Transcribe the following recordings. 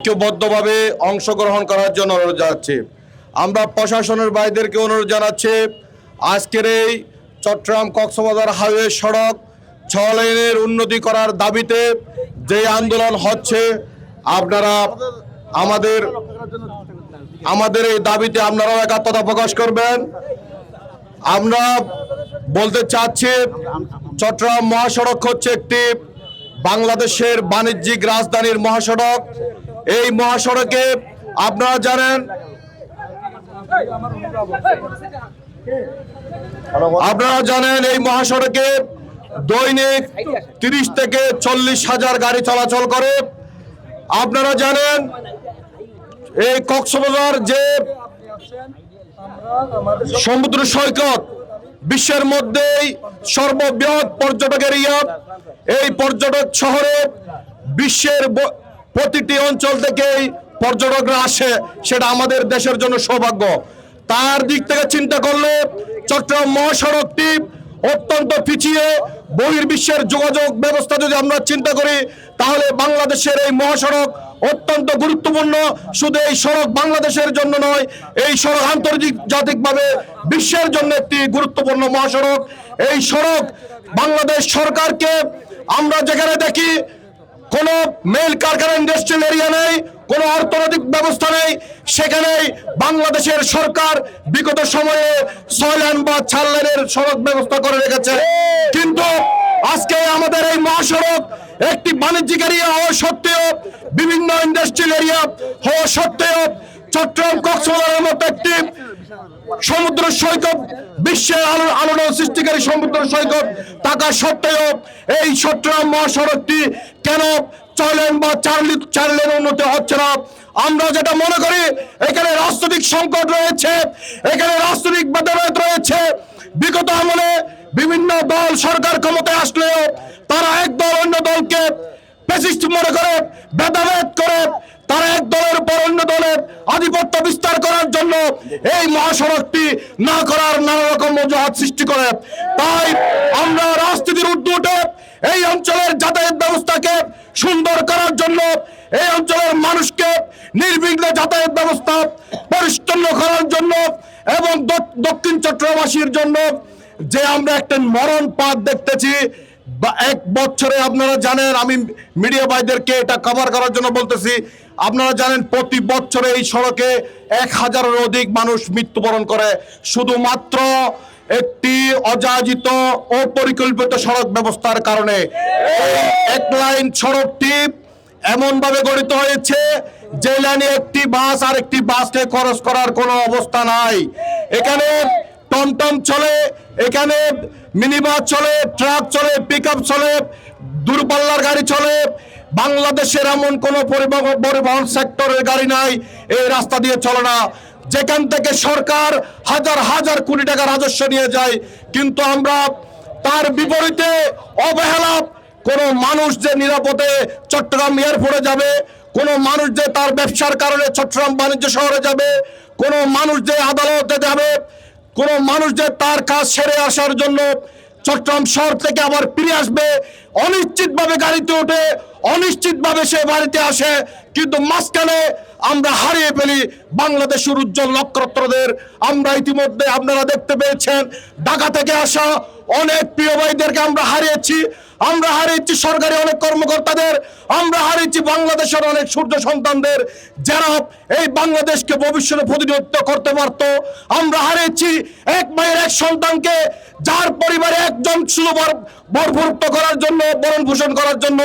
ঐক্যবদ্ধভাবে অংশগ্রহণ করার জন্য অনুরোধ জানাচ্ছি। আমরা প্রশাসনের ভাইদেরকে অনুরোধ জানাচ্ছি, আজকের এই চট্টগ্রাম কক্সবাজার হাইওয়ে সড়ক ছ লেনের উন্নতি করার দাবিতে যে আন্দোলন হচ্ছে, আপনারা আমাদের আমাদের এই দাবিতে আপনারাও একাত্মতা প্রকাশ করবেন। আমরা বলতে চাচ্ছি, চট্টগ্রাম মহাসড়ক হচ্ছে একটি বাংলাদেশের বাণিজ্যিক রাজধানীর মহাসড়ক। এই মহাসড়কে আপনারা জানেন আপনারা জানেন এই মহাসড়কে দৈনিক তিরিশ থেকে চল্লিশ হাজার গাড়ি চলাচল করে। আপনারা জানেন, এই কক্সবাজার যে সমুদ্র সৈকত, বিশ্বের মধ্যেই সর্ববৃহৎ পর্যটক এরিয়া এই পর্যটক শহরে বিশ্বের প্রতিটি অঞ্চল থেকেই পর্যটকরা আসে, সেটা আমাদের দেশের জন্য সৌভাগ্য। তার দিক থেকে চিন্তা করলে চট্টগ্রাম মহাসড়কটি অত্যন্ত পিছিয়ে বহির্বিশ্বের যোগাযোগ ব্যবস্থা যদি আমরা চিন্তা করি, তাহলে বাংলাদেশের এই মহাসড়ক অত্যন্ত গুরুত্বপূর্ণ। শুধু এই সড়ক বাংলাদেশের জন্য নয়, এই সড়ক আন্তর্জাতিকভাবে বিশ্বের জন্য একটি গুরুত্বপূর্ণ মহাসড়ক। এই সড়ক বাংলাদেশ সরকারকে আমরা যেখানে দেখি কোনো মেল কারখানা ইন্ডাস্ট্রিয়াল এরিয়া নেই, কোনো অর্থনৈতিক ব্যবস্থা নেই, সেখানে বাংলাদেশের সরকার বিগত সময়ে ছয় লেন বা চার লেনের সড়ক ব্যবস্থা করে রেখেছে। কিন্তু আজকে আমাদের এই মহাসড়ক একটি বাণিজ্যিক এরিয়া হওয়া সত্ত্বেও, বিভিন্ন ইন্ডাস্ট্রিয়াল এরিয়া হওয়া সত্ত্বেও চট্টগ্রাম কক্সবাজারের মতো একটি সমুদ্র সৈকত, বিশ্বের আলো আলোড়ন সৃষ্টিকারী সমুদ্র সৈকত থাকা সত্ত্বেও এই চট্টগ্রাম মহাসড়কটি কেন ছয় লেন বা চার লি- চার লেন উন্নতি হচ্ছে না? আমরা যেটা মনে করি, এখানে রাজনৈতিক সংকট রয়েছে, এখানে রাজনৈতিক ভেদাভেদ রয়েছে। বিগত আমলে বিভিন্ন দল সরকার ক্ষমতায় আসলেও তারা এক দল অন্য দলকে মনে করে, ভেদাভেদ করে তারা এক দলের উপর অন্য দলের আধিপত্য বিস্তার করার জন্য এই মহাসড়কটি না করার নানা রকম অজুহাত সৃষ্টি করে। তাই আমরা রাজনীতির উঠে এই অঞ্চলের যাতায়াত ব্যবস্থাকে সুন্দর করার জন্য এই অঞ্চলের মানুষকে নির্বিঘ্নে যাতায়াত ব্যবস্থা পরিচ্ছন্ন করার জন্য এবং দক্ষিণ চট্টগ্রামবাসীর জন্য যে আমরা একটা মরণ পাত দেখতেছি এক বছরে আপনারা জানেন, আমি মিডিয়া ভাইদেরকে এটা কভার করার জন্য বলতেছি আপনারা জানেন প্রতি বছরে এই সড়কে এক হাজারের অধিক মানুষ মৃত্যুবরণ করে। শুধুমাত্র একটি অযাচিত, অপরিকল্পিত সড়ক ব্যবস্থার কারণে। এক লাইন সড়কটি এমন ভাবে গঠিত হয়েছে, যে লাইনে একটি বাস আর একটি বাসকে খরচ করার কোনো অবস্থা নাই। এখানে টমটম চলে, এখানে মিনিবাস চলে, ট্রাক চলে পিক চলে, দূরপাল্লার গাড়ি চলে বাংলাদেশের এমন কোনো পরিবহন সেক্টরের গাড়ি নাই, এই রাস্তা দিয়ে চলে না। যেখান থেকে সরকার হাজার হাজার কোটি টাকা রাজস্ব নিয়ে যায়, কিন্তু আমরা তার বিপরীতে অবহেলা, কোনো মানুষ যে নিরাপদে চট্টগ্রাম এয়ারপোর্টে যাবে, কোনো মানুষ যে তার ব্যবসার কারণে চট্টগ্রাম বাণিজ্য শহরে যাবে, কোনো মানুষ যে আদালতে যাবে, কোনো মানুষ যে তার কাজ সেরে আসার জন্য চট্টগ্রাম শহর থেকে আবার ফিরে আসবে, অনিশ্চিতভাবে গাড়িতে ওঠে অনিশ্চিতভাবে সে বাড়িতে আসে কিন্তু মাঝখানে আমরা হারিয়ে ফেলি বাংলাদেশের উজ্জ্বল নক্ষত্রদের। আমরা ইতিমধ্যে আপনারা দেখতে পেয়েছেন, ঢাকা থেকে আসা অনেক প্রিয় ভাইদেরকে আমরা হারিয়েছি। আমরা হারিয়েছি সরকারি অনেক কর্মকর্তাদের, আমরা হারিয়েছি বাংলাদেশের অনেক সূর্য সন্তানদের। যারা এই বাংলাদেশকে ভবিষ্যতে প্রতিনিধিত্ব করতে পারত। আমরা হারিয়েছি এক মায়ের এক সন্তানকে, যার পরিবারে একজন শুধু বরভুক্ত করার জন্য, বরণ পোষণ করার জন্য,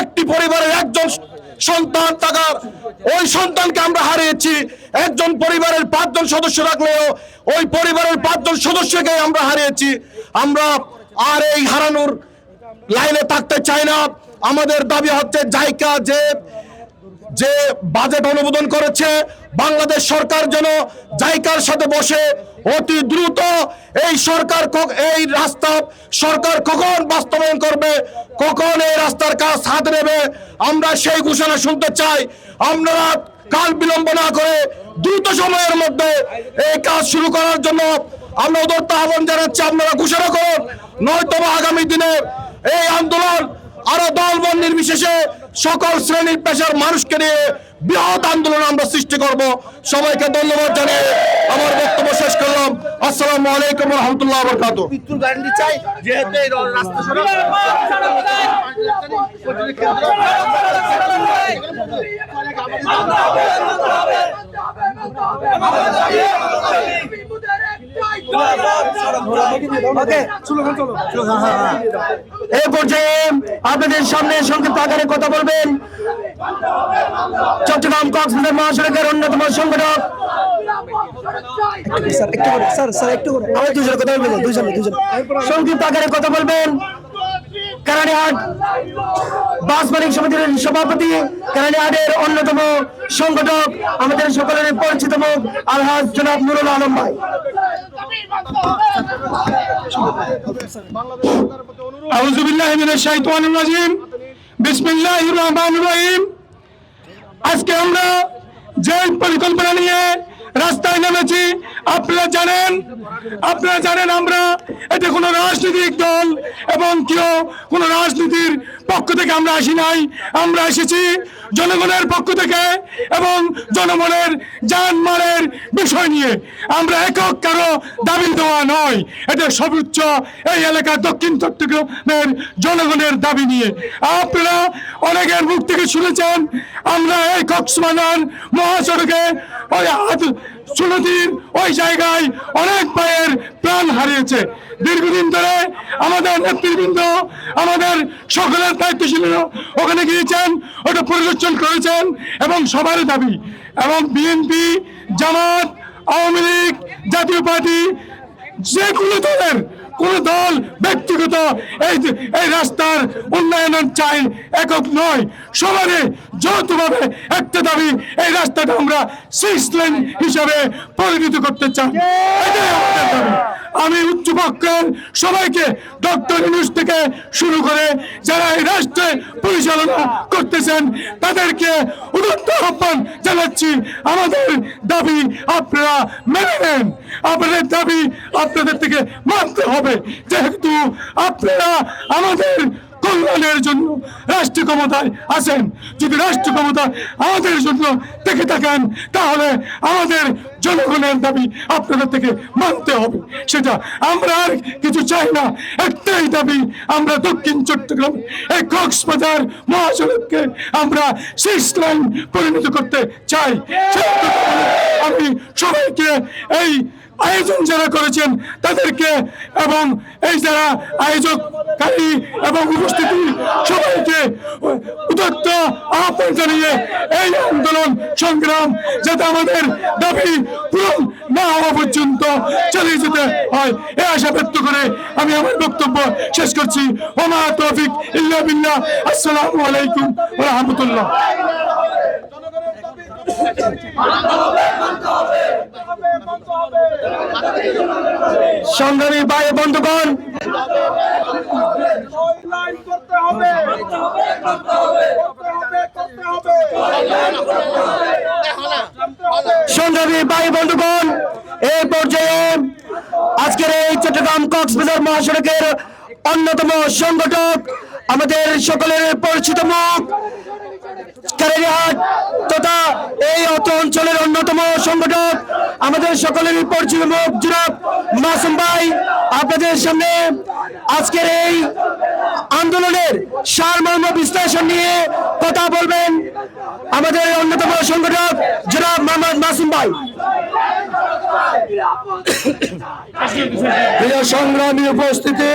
একটি পরিবারের একজন সন্তান থাকার, ওই সন্তানকে আমরা হারিয়েছি। একজন পরিবারের পাঁচজন সদস্য রাখলেও ওই পরিবারের পাঁচজন সদস্যকে আমরা হারিয়েছি। আমরা আর এই হারানোর লাইনে থাকতে চাই না। আমাদের দাবি হচ্ছে জায়গা যে যে বাজেট অনুমোদন করেছে বাংলাদেশ সরকার যেন জাইকার সাথে বসে অতি দ্রুত এই সরকার এই রাস্তা সরকার কখন বাস্তবায়ন করবে, কখন এই রাস্তার কাজ হাত নেবে, আমরা সেই ঘোষণা শুনতে চাই। আপনারা কাল বিলম্ব না করে দ্রুত সময়ের মধ্যে এই কাজ শুরু করার জন্য আমরা ওদের আহ্বান জানাচ্ছি, আপনারা ঘোষণা করুন নয়তো আগামী দিনে এই আন্দোলন আরও দল বল নির্বিশেষে সকল শ্রেণির পেশার মানুষকে নিয়ে বৃহৎ আন্দোলন আমরা সৃষ্টি করব। সবাইকে ধন্যবাদ জানিয়ে আমার বক্তব্য শেষ করলাম। আসসালামু আলাইকুম রহমতুল্লাহ বরকাত মৃত্যুর গ্যারান্টি চাই যেহেতু এই রাস্তা এই পর্যায়ে আপনাদের সামনে সংক্ষিপ্ত আকারে কথা বলবেন। চট্টগ্রাম কক্সবাজার মহাসড়কের অন্যতম সংগঠক। সংক্ষিপ্ত আকারে কথা বলবেন। কানাডিহাট বাস মালিক সমিতির সভাপতি কানাডিহাটের অন্যতম সংগঠক আমাদের সকলের পরিচিত মুখ আলহাজ জনাব নুরুল আলম ভাই। আউযুবিল্লাহি মিনাশ শাইতানির রাজিম। বিসমিল্লাহির রহমানির রহিম। আজকে আমরা যে পরিকল্পনা নিয়ে রাস্তায় নেমেছি। আপনারা জানেন আপনারা জানেন আমরা এটা কোনো রাজনৈতিক দল এবং কেউ কোনো রাজনীতির পক্ষ থেকে আমরা আসি নাই। আমরা এসেছি জনগণের পক্ষ থেকে এবং জনগণের জানমালের বিষয় নিয়ে। আমরা একক কারও দাবি দেওয়া নয়। এটা সর্বোচ্চ এই এলাকার দক্ষিণ চট্টগ্রামের জনগণের দাবি নিয়ে। আপনারা অনেকের মুখ থেকে শুনেছেন, আমরা এই কক্সবাজার মহাসড়কে ওই হাত- দিন ওই জায়গায় অনেক পায়ের প্রাণ হারিয়েছে। দীর্ঘদিন ধরে আমাদের নেতৃবৃন্দ, আমাদের সকলের দায়িত্বশীল ওখানে গিয়েছেন, ওটা পরিদর্শন করেছেন এবং সবার দাবি। এবং বিএনপি, জামাত, আওয়ামী লীগ, জাতীয় পার্টি যে কোনো দলের কোন দল ব্যক্তিগত এই এই রাস্তার উন্নয়নের চাই একক নয়। সবারে যৌথভাবে একটা দাবি এই রাস্তাটা আমরা সিক্স লেন হিসাবে পরিণত করতে চাই। এটাই আমাদের দাবি। আমি উচ্চ পক্ষের সবাইকে ডক্টর ইউনুস থেকে শুরু করে যারা এই রাষ্ট্রে পরিচালনা করতেছেন তাদেরকে উদত্ত আহ্বান জানাচ্ছি। আমাদের দাবি আপনারা মেনে নেন। আপনাদের দাবি আপনাদের থেকে মানতে হবে। যেহেতু আপনারা আমাদের কল্যাণের জন্য রাষ্ট্র ক্ষমতায় আছেন, যদি রাষ্ট্র ক্ষমতা আমাদের জন্য দেখে থাকেন, তাহলে আমাদের জনগণের দাবি আপনাদের থেকে মানতে হবে। সেটা আমরা আর কিছু চাই না। একটাই দাবি, আমরা দক্ষিণ চট্টগ্রাম এই কক্সবাজার মহাসড়ককে আমরা সিক্স লাইন পরিণত করতে চাই। আমি সবাইকে এই আয়োজন যারা করেছেন তাদেরকে এবং এই যারা আয়োজককারী এবং উপস্থিতি, সবাইকে উদত্ত আহ্বান জানিয়ে এই আন্দোলন সংগ্রাম যাতে আমাদের দাবি পূরণ না হওয়া পর্যন্ত চালিয়ে যেতে হয়। এ আশা ব্যক্ত করে আমি আমার বক্তব্য শেষ করছি। ওমা তৌফিক ইল্লা বিল্লাহ। আসসালামু আলাইকুম ওয়া সংগ্রামী ভাই বন্ধুগণ, সংগ্রামী ভাই বন্ধুগণ, এই পর্যায়ে আজকের এই চট্টগ্রাম কক্সবাজার মহাসড়কের অন্যতম সংগঠক, আমাদের সকলের পরিচিত মুখ তথা এই অত অঞ্চলের সংগঠক, আমাদের সকলেরই পরিচিত মুখ মাসুম ভাই, আপনাদের সামনে আজকের এই আন্দোলনের সারমর্ম বিশ্লেষণ নিয়ে কথা বলবেন আমাদের অন্যতম সংগঠক, জনাব মোহাম্মদ মাসুম ভাই। সংগ্রামী উপস্থিতি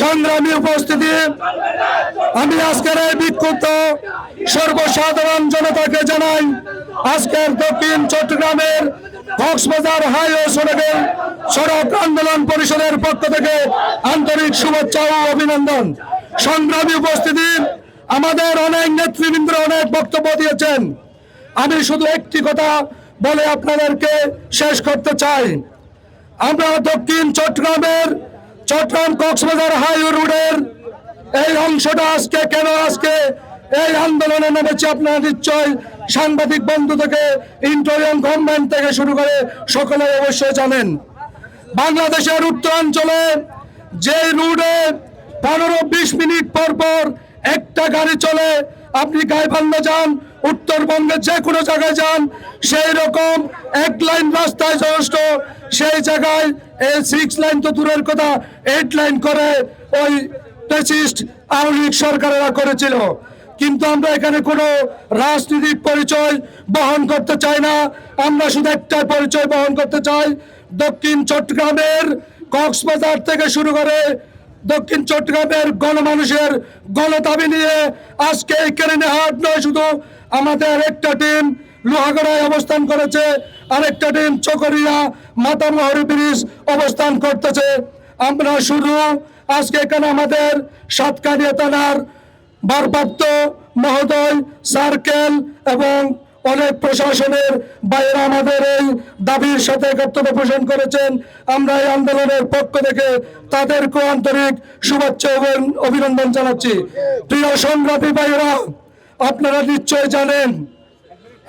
সংগ্রামী উপস্থিতি, আমি আজকের এই বিক্ষুব্ধ সর্বসাধারণ জনতাকে জানাই আজকের দক্ষিণ চট্টগ্রামের কক্সবাজার হাইওয়ে সড়কের সড়ক আন্দোলন পরিষদের পক্ষ থেকে আন্তরিক শুভেচ্ছা ও অভিনন্দন। সংগ্রামী উপস্থিতি আমাদের অনেক নেতৃবৃন্দ অনেক বক্তব্য দিয়েছেন। আমি শুধু একটি কথা বলে আপনাদেরকে শেষ করতে চাই। আমরা দক্ষিণ চট্টগ্রামের চট্টগ্রাম কক্সবাজার হাইওয়ে রোডের এই অংশটা আজকে কেন আজকে এই আন্দোলনে নেমেছে আপনারা নিশ্চয় সাংবাদিক বন্ধু থেকে ইন্টোরিয়াম গভর্নমেন্ট থেকে শুরু করে সকলে অবশ্যই জানেন, বাংলাদেশের উত্তরাঞ্চলে যে রুটে পনেরো বিশ মিনিট পর পর একটা গাড়ি চলে, আপনি গাইবান্ধা যান, উত্তরবঙ্গের যে কোনো জায়গায় যান, সেই রকম এক লাইন রাস্তায় যথেষ্ট, সেই জায়গায় এই সিক্স লাইন তো দূরের কথা এইট লাইন করে ওই আওয়ামী লীগ সরকারেরা করেছিল। কিন্তু আমরা এখানে কোনো রাজনৈতিক পরিচয় বহন করতে চাই না। আমরা শুধু একটা পরিচয় বহন করতে চাই, দক্ষিণ চট্টগ্রামের কক্সবাজার থেকে শুরু করে দক্ষিণ চট্টগ্রামের গণমানুষের গণদাবি নিয়ে আজকে এই কেরেনে হাট নয়, শুধু আমাদের একটা টিম লোহাগড়ায় অবস্থান করেছে, আরেকটা টিম চকরিয়া মাতামহরি ব্রিজ অবস্থান করতেছে। আমরা শুরু আজকে এখানে আমাদের সাতকানিয়া থানার ভারপ্রাপ্ত মহোদয়, সার্কেল এবং অনেক প্রশাসনের বাইরে আমাদের এই দাবির সাথে কর্তব্য পোষণ করেছেন। আমরা এই আন্দোলনের পক্ষ থেকে তাদেরকে আন্তরিক শুভেচ্ছা এবং অভিনন্দন জানাচ্ছি। প্রিয় সংগ্রামী ভাইয়েরা, আপনারা নিশ্চয় জানেন,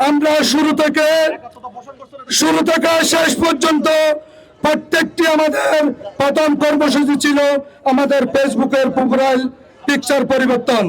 আমরা শুরু থেকে শুরু থেকে শেষ পর্যন্ত প্রত্যেকটি আমাদের প্রথম কর্মসূচি ছিল আমাদের ফেসবুকের প্রোফাইল পিকচার পরিবর্তন।